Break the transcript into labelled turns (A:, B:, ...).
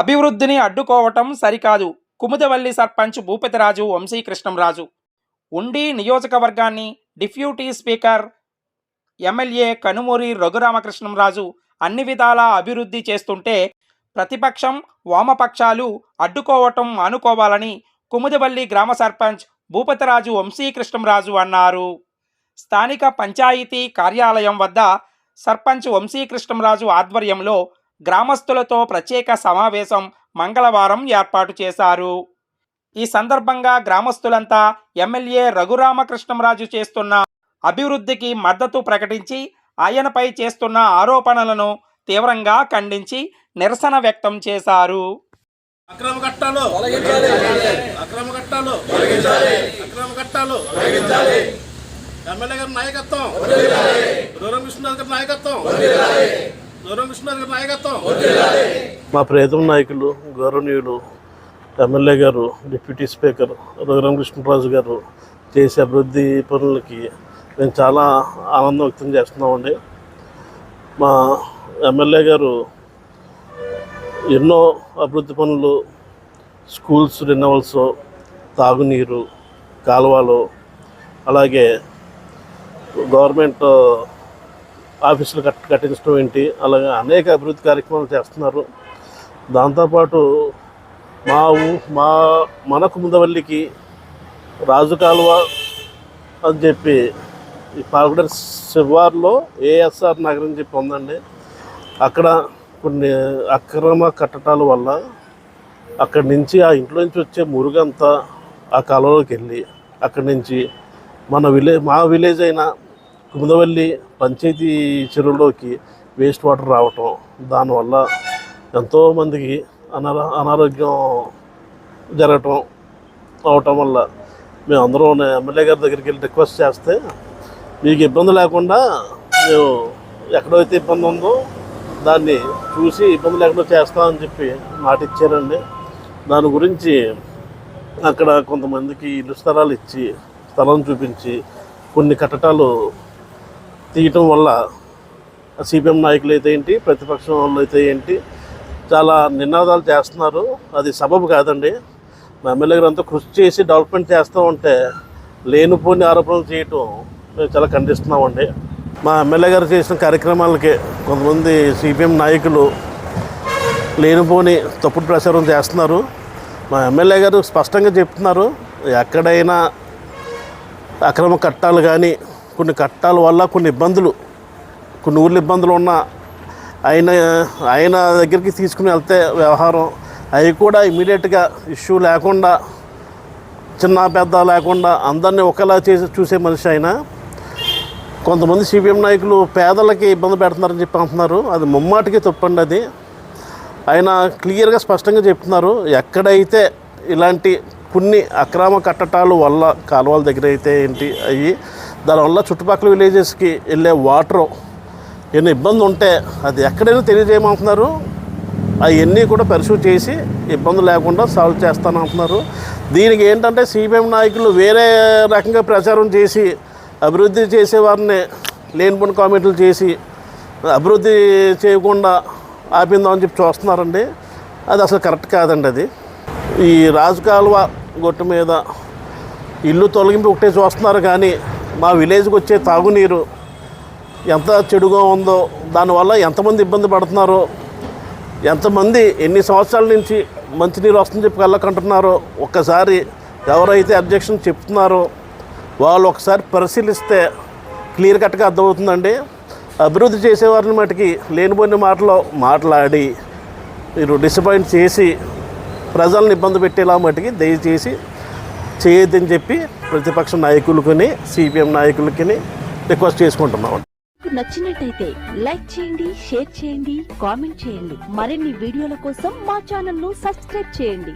A: అభివృద్ధిని అడ్డుకోవటం సరికాదు. కుముదవల్లి సర్పంచ్ భూపతిరాజు వంశీకృష్ణంరాజు. ఉండి నియోజకవర్గాన్ని deputy speaker MLA Kanumuri Raghuramakrishnamraju అన్ని విధాలా అభివృద్ధి చేస్తుంటే ప్రతిపక్షం వామపక్షాలు అడ్డుకోవటం మానుకోవాలని కుముదవల్లి గ్రామ సర్పంచ్ భూపతిరాజు వంశీకృష్ణంరాజు అన్నారు. స్థానిక పంచాయతీ కార్యాలయం వద్ద సర్పంచ్ వంశీకృష్ణంరాజు ఆధ్వర్యంలో గ్రామస్తులతో ప్రత్యేక సమావేశం మంగళవారం ఏర్పాటు చేశారు. ఈ సందర్భంగా గ్రామస్తులంతా ఎమ్మెల్యే రఘురామకృష్ణంరాజు చేస్తున్న అభివృద్ధికి మద్దతు ప్రకటించి ఆయనపై చేస్తున్న ఆరోపణలను తీవ్రంగా ఖండించి నిరసన వ్యక్తం చేశారు.
B: అక్రమ కట్టాలు అక్రమ కట్టాలు అక్రమ కట్టాలు ఎమ్మెల్యే గారి నాయకత్వం గారి నాయకత్వం.
C: మా ప్రియతమ నాయకులు గౌరవనీయులు ఎమ్మెల్యే గారు డిప్యూటీ స్పీకర్ రఘురామ కృష్ణరాజు గారు చేసే అభివృద్ధి పనులకి మేము చాలా ఆనందం వ్యక్తం చేస్తున్నామండి. మా ఎమ్మెల్యే గారు ఎన్నో అభివృద్ధి పనులు స్కూల్స్ రెన్యువల్స్ తాగునీరు కాలువలు అలాగే గవర్నమెంట్ ఆఫీసులు కట్ కట్టించడం ఏంటి? అలాగే అనేక అభివృద్ధి కార్యక్రమాలు చేస్తున్నారు. దాంతోపాటు మా ఊ మా మన కుముదవల్లికి రాజు కాలువ అని చెప్పి ఈ పాలగడ శివార్లో ఏఎస్ఆర్ నగరం అని చెప్పి ఉందండి. అక్కడ కొన్ని అక్రమ కట్టడాల వల్ల అక్కడి నుంచి ఆ ఇంట్లో నుంచి వచ్చే మురుగంతా ఆ కాలువలోకి వెళ్ళి అక్కడి నుంచి మన విలేజ్ మా విలేజ్ అయిన కుముదవల్లి పంచాయతీ చెరువులోకి వేస్ట్ వాటర్ రావటం దానివల్ల ఎంతోమందికి అనారో అనారోగ్యం జరగటం అవటం వల్ల మేమందరం ఎమ్మెల్యే గారి దగ్గరికి వెళ్ళి రిక్వెస్ట్ చేస్తే మీకు ఇబ్బంది లేకుండా మేము ఎక్కడైతే ఇబ్బంది ఉందో దాన్ని చూసి ఇబ్బంది లేకుండా చేస్తామని చెప్పి మాట ఇచ్చారండి. దాని గురించి అక్కడ కొంతమందికి ఇల్లు స్థలాలు ఇచ్చి స్థలం చూపించి కొన్ని కట్టడాలు తీయటం వల్ల సిపిఎం నాయకులు అయితే ఏంటి ప్రతిపక్షం వాళ్ళు అయితే ఏంటి చాలా నినాదాలు చేస్తున్నారు. అది సబబు కాదండి. మా ఎమ్మెల్యే గారు అంతా కృషి చేసి డెవలప్మెంట్ చేస్తూ ఉంటే లేనిపోని ఆరోపణలు చేయటం మేము చాలా ఖండిస్తున్నామండి. మా ఎమ్మెల్యే గారు చేసిన కార్యక్రమాలకి కొంతమంది సిపిఎం నాయకులు లేనిపోని తప్పుడు ప్రచారం చేస్తున్నారు. మా ఎమ్మెల్యే గారు స్పష్టంగా చెప్తున్నారు ఎక్కడైనా అక్రమ కట్టాలు కానీ కొన్ని కట్టాల వల్ల కొన్ని ఇబ్బందులు. కొన్ని ఊర్ల ఇబ్బందులు ఉన్నా ఆయన ఆయన దగ్గరికి తీసుకుని వెళ్తే వ్యవహారం. అవి కూడా ఇమీడియట్గా ఇష్యూ లేకుండా చిన్న పెద్ద లేకుండా అందరినీ ఒకేలా చేసి చూసే మనిషి ఆయన కొంతమంది సిపిఎం నాయకులు పేదలకి ఇబ్బంది పెడుతున్నారని చెప్పి అంటున్నారు. అది ముమ్మాటికి తప్పండి అది. ఆయన క్లియర్గా స్పష్టంగా చెప్తున్నారు. ఎక్కడైతే ఇలాంటి కొన్ని అక్రమ కట్టటాలు వల్ల కాలువల దగ్గర అయితే ఏంటి అవి దానివల్ల చుట్టుపక్కల విలేజెస్కి వెళ్ళే వాటర్ ఎన్ని ఇబ్బంది ఉంటే అది ఎక్కడైనా తెలియజేయమంటున్నారు. అవన్నీ కూడా పరిశీలి చేసి ఇబ్బంది లేకుండా సాల్వ్ చేస్తానంటున్నారు. దీనికి ఏంటంటే సిపిఎం నాయకులు వేరే రకంగా ప్రచారం చేసి అభివృద్ధి చేసేవారిని లేనిపోని కామెంట్లు చేసి అభివృద్ధి చేయకుండా ఆపిందామని చెప్పి చూస్తున్నారండి. అది అసలు కరెక్ట్ కాదండి అది. ఈ రాజకాలువ గొట్టు మీద ఇల్లు తొలగింపు ఒకటే చూస్తున్నారు కానీ మా విలేజ్కి వచ్చే తాగునీరు ఎంత చెడుగా ఉందో దానివల్ల ఎంతమంది ఇబ్బంది పడుతున్నారో ఎంతమంది ఎన్ని సంవత్సరాల నుంచి మంచినీరు వస్తుందని చెప్పి వెళ్ళకంటున్నారో ఒక్కసారి ఎవరైతే అబ్జెక్షన్ చెప్తున్నారో వాళ్ళు ఒకసారి పరిశీలిస్తే క్లియర్ కట్గా అర్థమవుతుందండి. అభివృద్ధి చేసేవారిని మటుకి లేనిపోయిన మాటలో మాట్లాడి మీరు డిసప్పాయింట్ చేసి ప్రజలను ఇబ్బంది పెట్టేలా మటుకి దయచేసి చేయొద్దని చెప్పి ప్రతిపక్ష నాయకులకుని సిపిఎం నాయకులకి రిక్వెస్ట్ చేసుకుంటున్నాం.
D: నచ్చినట్టయితే లైక్ చేయండి షేర్ చేయండి కామెంట్ చేయండి. మరిన్ని వీడియోల కోసం మా ఛానల్ను సబ్స్క్రైబ్ చేయండి.